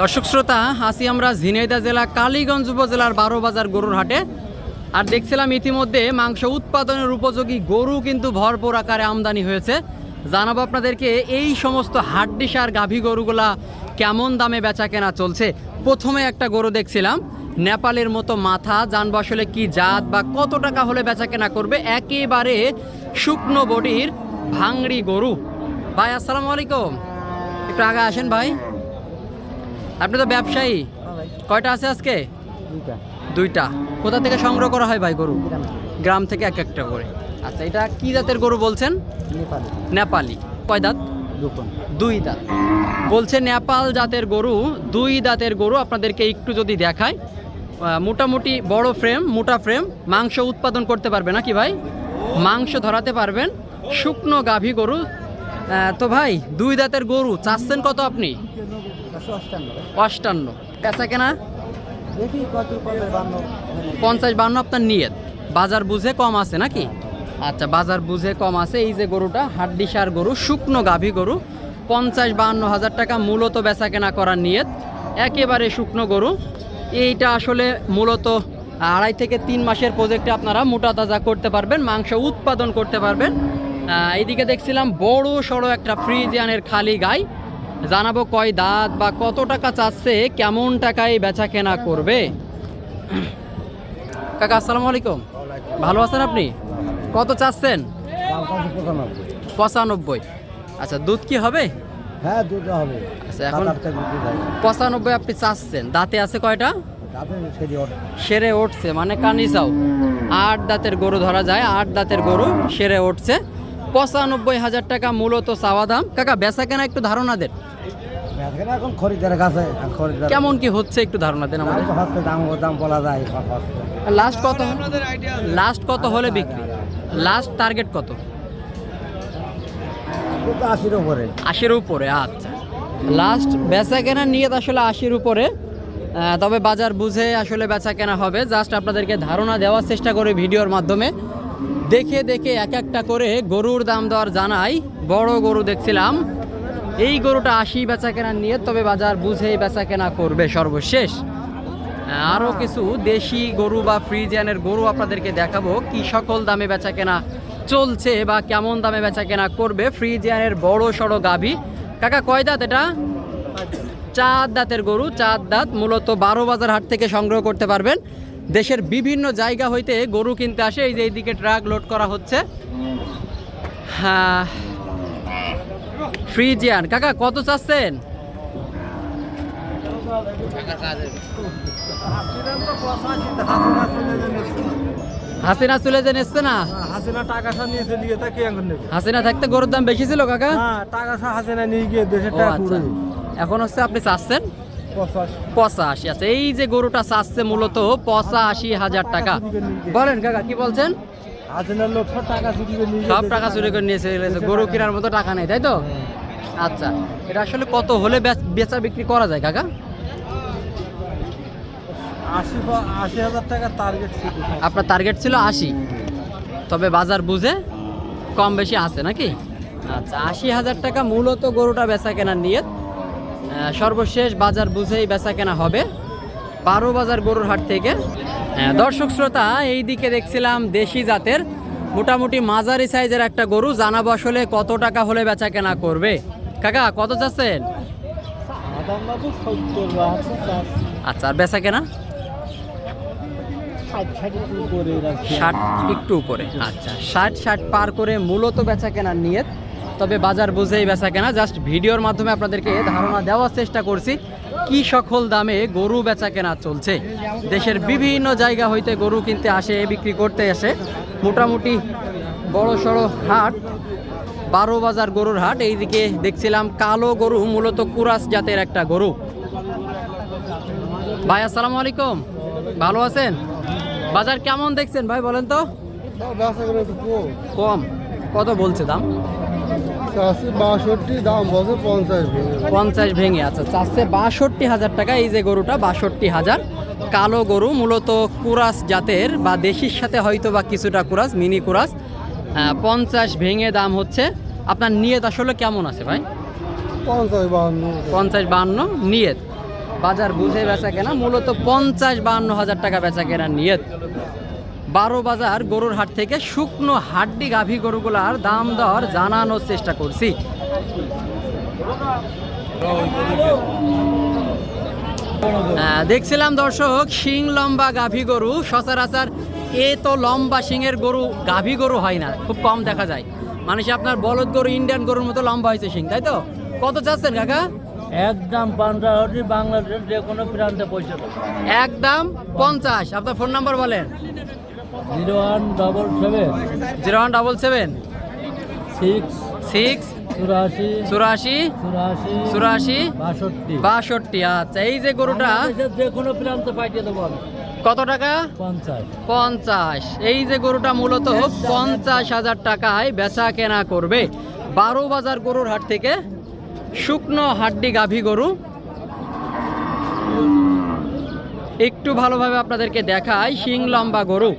দর্শক শ্রোতা আসি আমরা ঝিনাইদা জেলা কালীগঞ্জ উপজেলার বারো বাজার গরুর হাটে। আর দেখছিলাম ইতিমধ্যে মাংস উৎপাদনের উপযোগী গরু কিন্তু ভরপুর আকারে আমদানি হয়েছে। জানাব আপনাদেরকে এই সমস্ত হাড্ডিসার গাভী গরুগুলা কেমন দামে বেচা কেনা চলছে। প্রথমে একটা গরু দেখছিলাম, নেপালের মতো মাথা, জানব আসলে কি জাত বা কত টাকা হলে বেচা কেনা করবে। একেবারে শুকনো বডির ভাঙড়ি গরু। ভাই, আসসালামু আলাইকুম। একটু আগে আসেন ভাই। আপনি তো ব্যবসায়ী। কয়টা আছে আজকে? দুইটা। কোথা থেকে সংগ্রহ করা হয় ভাই গরু? গ্রাম। থেকে এক একটা করে। আচ্ছা এটা কি জাতের গরু বলছেন? নেপালি। কয় দাঁত? দুই দাঁত। বলছে নেপাল জাতের গরু দুই দাঁতের গরু আপনাদেরকে একটু যদি দেখায় মোটামুটি বড় ফ্রেম মোটা ফ্রেম মাংস উৎপাদন করতে পারবে নাকি ভাই? মাংস ধরাতে পারবেন। শুকনো গাভী গরু তো ভাই, দুই দাঁতের গরু, চাচ্ছেন কত আপনি? অষ্টান্ন। অষ্টান্ন কেনা? পঞ্চাশ বান্ন আপনার নিয়ত। বাজার বুঝে কম আছে নাকি? আচ্ছা বাজার বুঝে কম আছে এই যে গরুটা হাড্ডিসার গরু, শুকনো গাভী গরু। পঞ্চাশ বাহান্ন হাজার টাকা মূলত বেচা কেনা করার নিয়ত। একেবারে শুকনো গরু। এইটা আসলে মূলত আড়াই থেকে তিন মাসের প্রজেক্টে আপনারা মোটা তাজা করতে পারবেন, মাংস উৎপাদন করতে পারবেন। এইদিকে দেখছিলাম বড় সড়ো একটা ফ্রিজিয়ানের খালি গাই। জানাব কয় দাঁত বা কত টাকা চাচ্ছে কেমন টাকায় বেচা কেনা করবে? কাকা আসসালামু আলাইকুম। ভালো আছেন আপনি? কত চাচ্ছেন? পঁচানব্বই। আচ্ছা দুধ কি হবে? হ্যাঁ দুধ হবে। আচ্ছা এখন পঁচানব্বই আপনি চাচ্ছেন। দাঁতে আছে কয়টা? সেরে উঠছে মানে কানি চাও। আট দাঁতের গরু ধরা যায় আট দাঁতের গরু সেরে উঠছে পঁচানব্বই হাজার টাকা মূলত চাওয়া দাম। কাকা বেচা কেনা একটু ধারণা দেন। এখন খরিদ্দারের কাছে কেমন কি হচ্ছে একটু ধারণা দেন আমাদের। দাম দাম বলা যায় লাস্ট কত? লাস্ট কত হলে বিক্রি? লাস্ট টার্গেট কত? আশির উপরে। আশির উপরে আচ্ছা। লাস্ট বেচা কেনা নিয়ে আসলে আশির উপরে। তবে বাজার বুঝে আসলে বেচা কেনা হবে। জাস্ট আপনাদেরকে ধারণা দেওয়ার চেষ্টা করে ভিডিওর মাধ্যমে। দেখে দেখে এক একটা করে গরুর দাম দর জানাই। বড় গরু দেখছিলাম। এই গরুটা আশি বেচা কেনা নিয়ে, তবে বাজার বুঝেই বেচা কেনা করবে সর্বশেষ। আরও কিছু দেশি গরু বা ফ্রিজিয়ানের গরু আপনাদেরকে দেখাবো। কি সকল দামে বেচা কেনা চলছে বা কেমন দামে বেচা কেনা করবে ফ্রিজিয়ানের বড় সড়ো গাভী। কাকা, কয় দাঁত এটা? চার দাঁতের গরু, চার দাঁত। মূলত বারো বাজার হাট থেকে সংগ্রহ করতে পারবেন। দেশের বিভিন্ন জায়গা হইতে গরু কিনতে আসে। এই যে এইদিকে ট্রাক লোড করা হচ্ছে। হ্যাঁ। ফ্রিজিয়ান। কাকা কত চাচ্ছেন? হাসিনা চলে যে এসছে না? হাসিনা টাকা সব নিয়েছে নিয়ে তা কে এখন নেবে হাসিনা থাকতে গরুর দাম বেশি ছিল কাকা? হ্যাঁ টাকা সব হাসিনা নিয়ে গিয়ে দেশের টাকা আচ্ছা। এখন হচ্ছে আপনি চাচ্ছেন? পঁচাশ। আচ্ছা এই যে গরুটা চাচ্ছে মূলত পঁচাশি হাজার টাকা বলেন কাকা কি বলছেন? সব টাকা চুরি করে নিয়ে নিয়েছে গরু কেনার মতো টাকা নেই তাই তো? আচ্ছা এটা আসলে কত হলে বেচা বিক্রি করা যায় কাকা? আপনার টার্গেট ছিল আশি। তবে বাজার বুঝে কম বেশি আছে নাকি? আচ্ছা আশি হাজার টাকা মূলত গরুটা বেচা কেনার আহ, সর্বশেষ বাজার বুঝেই বেচা কেনা হবে। বারো বাজার গরুর হাট থেকে। হ্যাঁ, দর্শক শ্রোতা এই দিকে দেখছিলাম দেশি জাতের মোটামুটি মাঝারি সাইজের একটা গরু। জানাব আসলে কত টাকা হলে বেচা কেনা করবে। কাকা কত চাচ্ছেন? আচ্ছা আর বেচা কেনা ষাট একটু উপরে। আচ্ছা ষাট ষাট পার করে মূলত বেচা কেনার নিয়ত। তবে বাজার বুঝেই বেচা কেনা। জাস্ট ভিডিওর মাধ্যমে আপনাদেরকে ধারণা দেওয়ার চেষ্টা করছি কি সকল দামে গরু বেচা কেনা চলছে। দেশের বিভিন্ন জায়গা হইতে গরু কিনতে আসে বিক্রি করতে আসে। মোটামুটি বড় সড়ো হাট বারো বাজার গরুর হাট। এইদিকে দেখছিলাম কালো গরু মূলত কুরাস জাতের একটা গরু। ভাই আসসালামু আলাইকুম। ভালো আছেন? বাজার কেমন দেখছেন ভাই বলেন তো? কম। কত বলছে দাম? বাষট্টি দাম বলছে পঞ্চাশ পঞ্চাশ ভেঙে আচ্ছা চাচ্ছে বাষট্টি হাজার টাকা এই যে গরুটা বাষট্টি হাজার। কালো গরু মূলত কুরাস জাতের বা দেশির সাথে হয়তো বা কিছুটা কুরাস মিনি কুরাস। পঞ্চাশ ভেঙে দাম হচ্ছে। আপনার নিয়ত আসলে কেমন আছে ভাই? পঞ্চাশ বাহান্ন। পঞ্চাশ বাহান্ন নিয়ত। বাজার বুঝে বেচা কেনা মূলত পঞ্চাশ বাহান্ন হাজার টাকা বেচা কেনা নিয়ত। বারো বাজার গরুর হাট থেকে শুকনো হাড্ডি গাভী গরুগুলার দাম দর জানানোর চেষ্টা করছি। দেখছিলাম দর্শক শিং লম্বা গাভী গরু। সচরাচর এ তো লম্বা শিংয়ের গরু গাভী গরু হয় না খুব কম দেখা যায়। মানুষ আপনার বলদ গরু ইন্ডিয়ান গরুর মতো লম্বা হয়েছে শিং তাই তো? কত চাচ্ছেন কাকা? একদম পান্ডাহাটি বাংলাদেশের যে কোনো প্রান্তে পৌঁছে একদম পঞ্চাশ। আপনার ফোন নাম্বার বলেন। Zero one double seven. Zero one double seven. Six. Six. চুরাশি। চুরাশি। চুরাশি। চুরাশি। বাষট্টি। বাষট্টি আচ্ছা এই যে গরুটা। যে কোনো প্রান্তে পাঠিয়ে দেবো কত টাকা? পঞ্চাশ। এই যে গরুটা মূলত পঞ্চাশ হাজার টাকায় বেচা কেনা করবে। বারো বাজার গরুর হাট থেকে শুকনো হাড্ডি গাভী গরু। একটু ভালোভাবে আপনাদেরকে দেখাই শিং লম্বা গরু।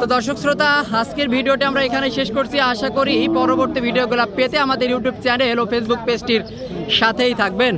তো দর্শক শ্রোতা, আজকের ভিডিওটি আমরা এখানে শেষ করছি। আশা করি পরবর্তী ভিডিওগুলো পেতে আমাদের ইউটিউব চ্যানেল ও ফেসবুক পেজটির সাথেই থাকবেন।